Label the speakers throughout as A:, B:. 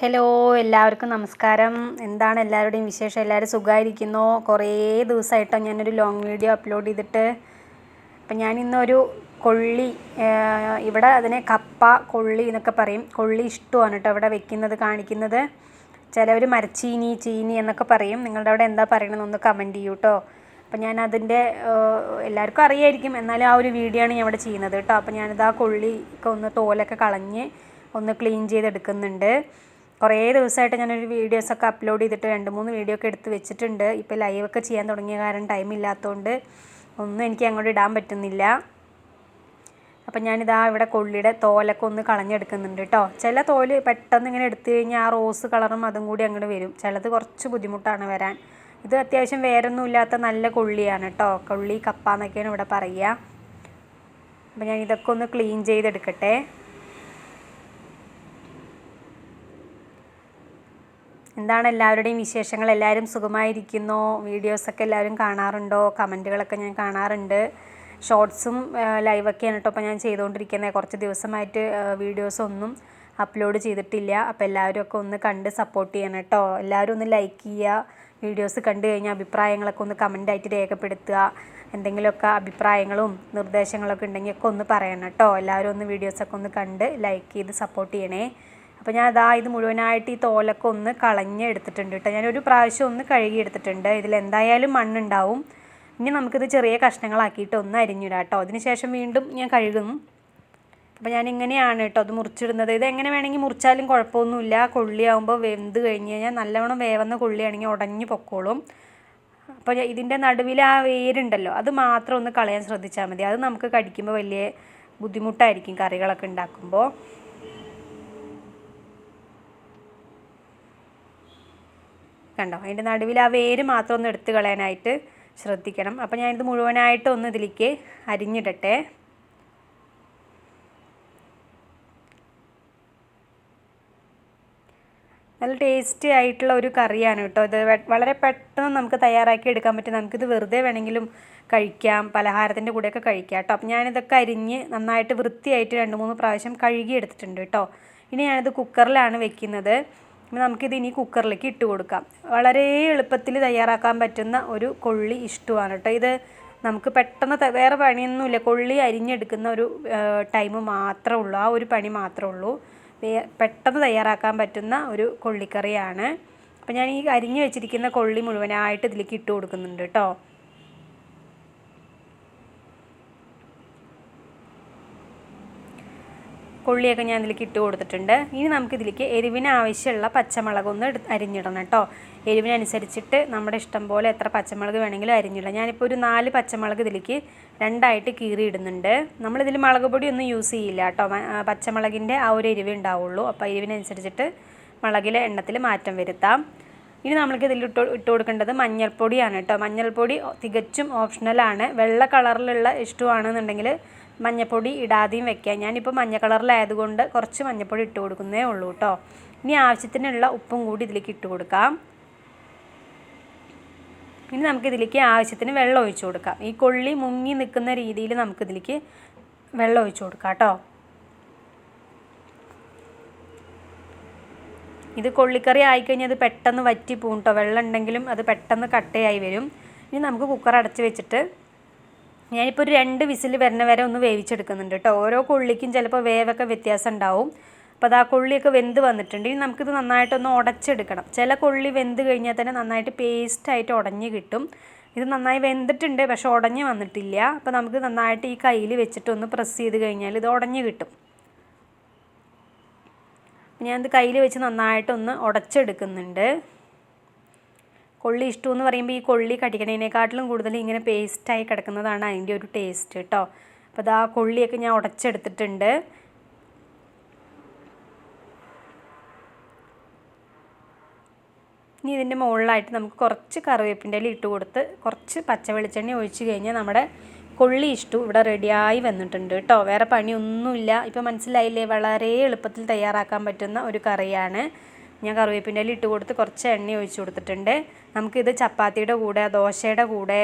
A: Hello എല്ലാവർക്കും നമസ്കാരം. എന്താണ് എല്ലാവരുടെയും വിശേഷം? എല്ലാവരും സുഖമായിരിക്കുന്നു? കുറേ ദിവസമായിട്ടോ ഞാനൊരു ലോങ് വീഡിയോ അപ്ലോഡ് ചെയ്തിട്ട്. അപ്പം ഞാനിന്നൊരു കൊള്ളി ഇവിടെ അതിനെ കപ്പ കൊള്ളി എന്നൊക്കെ പറയും. കൊള്ളി ഇഷ്ടമാണ് കേട്ടോ ഇവിടെ വെക്കുന്നത് കാണിക്കുന്നത്. ചിലവർ മരച്ചീനി ചീനി എന്നൊക്കെ പറയും. നിങ്ങളുടെ അവിടെ എന്താ പറയണമെന്ന് ഒന്ന് കമന്റ് ചെയ്യൂ കേട്ടോ അപ്പം ഞാനതിന്റെ എല്ലാവർക്കും അറിയായിരിക്കും. എന്നാലും ആ ഒരു വീഡിയോ ആണ് ഞാൻ ഇവിടെ ചെയ്യുന്നത് കേട്ടോ അപ്പം ഞാനിത് ആ കൊള്ളി ഒക്കെ ഒന്ന് തോലൊക്കെ കളഞ്ഞ് ഒന്ന് ക്ലീൻ ചെയ്തെടുക്കുന്നുണ്ട്. കുറേ ദിവസമായിട്ട് ഞാനൊരു വീഡിയോസൊക്കെ അപ്ലോഡ് ചെയ്തിട്ട് രണ്ട് മൂന്ന് വീഡിയോ ഒക്കെ എടുത്ത് വെച്ചിട്ടുണ്ട്. ഇപ്പോൾ ലൈവൊക്കെ ചെയ്യാൻ തുടങ്ങിയ കാരണം ടൈം ഇല്ലാത്തതുകൊണ്ട് ഒന്നും എനിക്ക് അങ്ങോട്ട് ഇടാൻ പറ്റുന്നില്ല. അപ്പം ഞാനിതാ ഇവിടെ കൊള്ളിയുടെ തോലൊക്കെ ഒന്ന് കളഞ്ഞെടുക്കുന്നുണ്ട് കേട്ടോ ചില തോൽ പെട്ടെന്ന് ഇങ്ങനെ എടുത്തു കഴിഞ്ഞാൽ ആ റോസ് കളറും അതും കൂടി അങ്ങോട്ട് വരും. ചിലത് കുറച്ച് ബുദ്ധിമുട്ടാണ് വരാൻ. ഇത് അത്യാവശ്യം വേറൊന്നും ഇല്ലാത്ത നല്ല കൊള്ളിയാണ് കേട്ടോ കൊള്ളി കപ്പ എന്നൊക്കെയാണ് ഇവിടെ പറയുക അപ്പം ഞാൻ ഇതൊക്കെ ഒന്ന് ക്ലീൻ ചെയ്തെടുക്കട്ടെ. എന്താണ് എല്ലാവരുടെയും വിശേഷങ്ങൾ? എല്ലാവരും സുഖമായിരിക്കുന്നോ? വീഡിയോസൊക്കെ എല്ലാവരും കാണാറുണ്ടോ? കമന്റുകളൊക്കെ ഞാൻ കാണാറുണ്ട്. ഷോർട്സും ലൈവൊക്കെയാണ് കേട്ടോ ഇപ്പോൾ ഞാൻ ചെയ്തുകൊണ്ടിരിക്കുന്നത്. കുറച്ച് ദിവസമായിട്ട് വീഡിയോസൊന്നും അപ്ലോഡ് ചെയ്തിട്ടില്ല. അപ്പോൾ എല്ലാവരും ഒക്കെ ഒന്ന് കണ്ട് സപ്പോർട്ട് ചെയ്യണം കേട്ടോ. എല്ലാവരും ഒന്ന് ലൈക്ക് ചെയ്യുക. വീഡിയോസ് കണ്ടു കഴിഞ്ഞാൽ അഭിപ്രായങ്ങളൊക്കെ ഒന്ന് കമന്റായിട്ട് രേഖപ്പെടുത്തുക. എന്തെങ്കിലുമൊക്കെ അഭിപ്രായങ്ങളും നിർദ്ദേശങ്ങളൊക്കെ ഉണ്ടെങ്കിൽ ഒക്കെ ഒന്ന് പറയണം കേട്ടോ. എല്ലാവരും ഒന്ന് വീഡിയോസൊക്കെ ഒന്ന് കണ്ട് ലൈക്ക് ചെയ്ത് സപ്പോർട്ട് ചെയ്യണേ. അപ്പോൾ ഞാൻ അതാ ഇത് മുഴുവനായിട്ട് ഈ തോലൊക്കെ ഒന്ന് കളഞ്ഞ് എടുത്തിട്ടുണ്ട് കേട്ടോ. ഞാനൊരു പ്രാവശ്യം ഒന്ന് കഴുകി എടുത്തിട്ടുണ്ട് ഇതിൽ എന്തായാലും മണ്ണുണ്ടാവും. ഇനി നമുക്കിത് ചെറിയ കഷ്ണങ്ങളാക്കിയിട്ട് ഒന്ന് അരിഞ്ഞിടാം കേട്ടോ. അതിനുശേഷം വീണ്ടും ഞാൻ കഴുകും. അപ്പോൾ ഞാൻ ഇങ്ങനെയാണ് കേട്ടോ അത് മുറിച്ചിടുന്നത്. ഇത് എങ്ങനെ വേണമെങ്കിൽ മുറിച്ചാലും കുഴപ്പമൊന്നുമില്ല. കൊള്ളിയാകുമ്പോൾ വെന്ത് കഴിഞ്ഞ് കഴിഞ്ഞാൽ നല്ലവണ്ണം വേവുന്ന കൊള്ളിയാണെങ്കിൽ ഉടഞ്ഞു പൊക്കോളും. അപ്പോൾ ഇതിന്റെ നടുവിൽ ആ വേരുണ്ടല്ലോ അത് മാത്രം ഒന്ന് കളയാൻ ശ്രദ്ധിച്ചാൽ മതി. അത് നമുക്ക് കടിക്കുമ്പോൾ വലിയ ബുദ്ധിമുട്ടായിരിക്കും കറികളൊക്കെ ഉണ്ടാക്കുമ്പോൾ. കണ്ടോ? അതിന്റെ നടുവിൽ ആ വേര് മാത്രം ഒന്ന് എടുത്ത് കളയാനായിട്ട് ശ്രദ്ധിക്കണം. അപ്പോൾ ഞാനിത് മുഴുവനായിട്ട് ഒന്ന് ഇതിലേക്ക് അരിഞ്ഞിടട്ടെ. നല്ല ടേസ്റ്റി ആയിട്ടുള്ള ഒരു കറിയാണ് കേട്ടോ ഇത്. വളരെ പെട്ടെന്ന് നമുക്ക് തയ്യാറാക്കി എടുക്കാൻ പറ്റും. നമുക്കിത് വെറുതെ വേണമെങ്കിലും കഴിക്കാം. പലഹാരത്തിന്റെ കൂടെയൊക്കെ കഴിക്കാം കേട്ടോ. അപ്പം ഞാനിതൊക്കെ അരിഞ്ഞ് നന്നായിട്ട് വൃത്തിയായിട്ട് രണ്ട് മൂന്ന് പ്രാവശ്യം കഴുകി എടുത്തിട്ടുണ്ട് കേട്ടോ. ഇനി ഞാനിത് കുക്കറിലാണ് വെക്കുന്നത്. നമുക്കിത് ഇനി കുക്കറിലേക്ക് ഇട്ട് കൊടുക്കാം. വളരെ എളുപ്പത്തിൽ തയ്യാറാക്കാൻ പറ്റുന്ന ഒരു കൊള്ളി ഇഷ്ടമാണ് കേട്ടോ. ഇത് നമുക്ക് പെട്ടെന്ന് വേറെ പണിയൊന്നുമില്ല. കൊള്ളി അരിഞ്ഞെടുക്കുന്ന ഒരു ടൈം മാത്രമേ ഉള്ളൂ. ആ ഒരു പണി മാത്രമേ ഉള്ളൂ. പെട്ടെന്ന് തയ്യാറാക്കാൻ പറ്റുന്ന ഒരു കൊള്ളിക്കറിയാണ്. അപ്പോൾ ഞാൻ ഈ അരിഞ്ഞു വെച്ചിരിക്കുന്ന കൊള്ളി മുഴുവനായിട്ട് ഇതിലേക്ക് ഇട്ട് കൊടുക്കുന്നുണ്ട് കേട്ടോ. കൊള്ളിയൊക്കെ ഞാൻ ഇതിലേക്ക് ഇട്ട് കൊടുത്തിട്ടുണ്ട്. ഇനി നമുക്കിതിലേക്ക് എരിവിന് ആവശ്യമുള്ള പച്ചമുളക് ഒന്ന് അരിഞ്ഞിടണം കേട്ടോ. എരിവിനനുസരിച്ചിട്ട് നമ്മുടെ ഇഷ്ടം പോലെ എത്ര പച്ചമുളക് വേണമെങ്കിലും അരിഞ്ഞിടാം. ഞാനിപ്പോൾ ഒരു നാല് പച്ചമുളക് ഇതിലേക്ക് രണ്ടായിട്ട് കീറി ഇടുന്നുണ്ട് നമ്മളിതിൽ മുളക് പൊടി ഒന്നും യൂസ് ചെയ്യില്ല കേട്ടോ. പച്ചമുളകിന്റെ ആ ഒരു എരിവ് ഉണ്ടാവുള്ളൂ. അപ്പോൾ എരിവിനനുസരിച്ചിട്ട് മുളകിലെ എണ്ണത്തിൽ മാറ്റം വരുത്താം. ഇനി നമ്മൾക്ക് ഇതിൽ ഇട്ട് ഇട്ട് കൊടുക്കേണ്ടത് മഞ്ഞൾപ്പൊടിയാണ് കേട്ടോ. മഞ്ഞൾപ്പൊടി തികച്ചും ഓപ്ഷണലാണ് വെള്ള കളറിലുള്ള ഇഷ്ടമാണെന്നുണ്ടെങ്കിൽ മഞ്ഞൾപ്പൊടി ഇടാതെയും വെക്കാം ഞാനിപ്പോൾ മഞ്ഞ കളറിലായതുകൊണ്ട് കുറച്ച് മഞ്ഞൾപ്പൊടി ഇട്ട് കൊടുക്കുന്നേ ഉള്ളൂ കേട്ടോ. ഇനി ആവശ്യത്തിനുള്ള ഉപ്പും കൂടി ഇതിലേക്ക് ഇട്ട് കൊടുക്കാം. ഇനി നമുക്ക് ഇതിലേക്ക് ആവശ്യത്തിന് വെള്ളം ഒഴിച്ചു കൊടുക്കാം. ഈ കൊള്ളി മുങ്ങി നിൽക്കുന്ന രീതിയിൽ നമുക്കിതിലേക്ക് വെള്ളം ഒഴിച്ചു കൊടുക്കാം കേട്ടോ. ഇത് കൊള്ളിക്കറി ആയിക്കഴിഞ്ഞാൽ അത് പെട്ടെന്ന് വറ്റി പോകും കേട്ടോ വെള്ളം ഉണ്ടെങ്കിലും അത് പെട്ടെന്ന് കട്ടയായി വരും. ഇനി നമുക്ക് കുക്കർ അടച്ച് വെച്ചിട്ട് ഞാനിപ്പോൾ ഒരു രണ്ട് വിസിൽ വരുന്ന വരെ ഒന്ന് വേവിച്ചെടുക്കുന്നുണ്ട് കേട്ടോ. ഓരോ കൊള്ളിക്കും ചിലപ്പോൾ വേവൊക്കെ വ്യത്യാസം ഉണ്ടാവും. അപ്പോൾ അത് ആ കൊള്ളിയൊക്കെ വെന്ത് വന്നിട്ടുണ്ട്. ഇനി നമുക്കിത് നന്നായിട്ടൊന്ന് ഉടച്ചെടുക്കണം ചില കൊള്ളി വെന്ത് കഴിഞ്ഞാൽ തന്നെ നന്നായിട്ട് പേസ്റ്റായിട്ട് ഉടഞ്ഞ് കിട്ടും. ഇത് നന്നായി വെന്തിട്ടുണ്ട് പക്ഷേ ഉടഞ്ഞ് വന്നിട്ടില്ല. അപ്പോൾ നമുക്ക് നന്നായിട്ട് ഈ കയ്യിൽ വെച്ചിട്ടൊന്ന് പ്രസ് ചെയ്ത് കഴിഞ്ഞാൽ ഇത് ഉടഞ്ഞ് കിട്ടും. ഞാനിത് കയ്യിൽ വെച്ച് നന്നായിട്ടൊന്ന് ഉടച്ചെടുക്കുന്നുണ്ട്. കൊള്ളി ഇഷ്ടം എന്ന് പറയുമ്പോൾ ഈ കൊള്ളി കടിക്കണേനെക്കാട്ടിലും കൂടുതൽ ഇങ്ങനെ പേസ്റ്റായി കിടക്കുന്നതാണ് അതിന്റെ ഒരു ടേസ്റ്റ് കേട്ടോ അപ്പോൾ അത് ആ കൊള്ളിയൊക്കെ ഞാൻ ഉടച്ചെടുത്തിട്ടുണ്ട്. ഇനി ഇതിന്റെ മുകളിലായിട്ട് നമുക്ക് കുറച്ച് കറിവേപ്പിന്റെ ഇല ഇട്ട് കൊടുത്ത് കുറച്ച് പച്ച വെളിച്ചെണ്ണ ഒഴിച്ച് കഴിഞ്ഞാൽ നമ്മുടെ കൊള്ളി ഇഷ്ടു ഇവിടെ റെഡിയായി വന്നിട്ടുണ്ട് കേട്ടോ വേറെ പണിയൊന്നുമില്ല. ഇപ്പോൾ മനസ്സിലായില്ലേ? വളരെ എളുപ്പത്തിൽ തയ്യാറാക്കാൻ പറ്റുന്ന ഒരു കറിയാണ്. ഞാൻ കറിവേപ്പിന്റെ ഇല ഇട്ട് കൊടുത്ത് കുറച്ച് എണ്ണ ഒഴിച്ചു കൊടുത്തിട്ടുണ്ട്. നമുക്കിത് ചപ്പാത്തിയുടെ കൂടെ ദോശയുടെ കൂടെ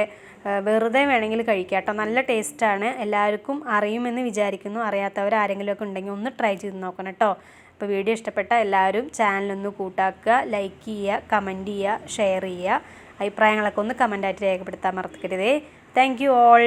A: വെറുതെ വേണമെങ്കിൽ കഴിക്കാം കേട്ടോ നല്ല ടേസ്റ്റാണ് എല്ലാവർക്കും അറിയുമെന്ന് വിചാരിക്കുന്നു. അറിയാത്തവർ ആരെങ്കിലുമൊക്കെ ഉണ്ടെങ്കിൽ ഒന്ന് ട്രൈ ചെയ്ത് നോക്കണം കേട്ടോ അപ്പോൾ വീഡിയോ ഇഷ്ടപ്പെട്ട എല്ലാവരും ചാനലൊന്ന് കൂട്ടാക്കുക ലൈക്ക് ചെയ്യുക കമന്റ് ചെയ്യുക ഷെയർ ചെയ്യുക. അഭിപ്രായങ്ങളൊക്കെ ഒന്ന് കമന്റായിട്ട് രേഖപ്പെടുത്താൻ മറക്കരുതേ. Thank you all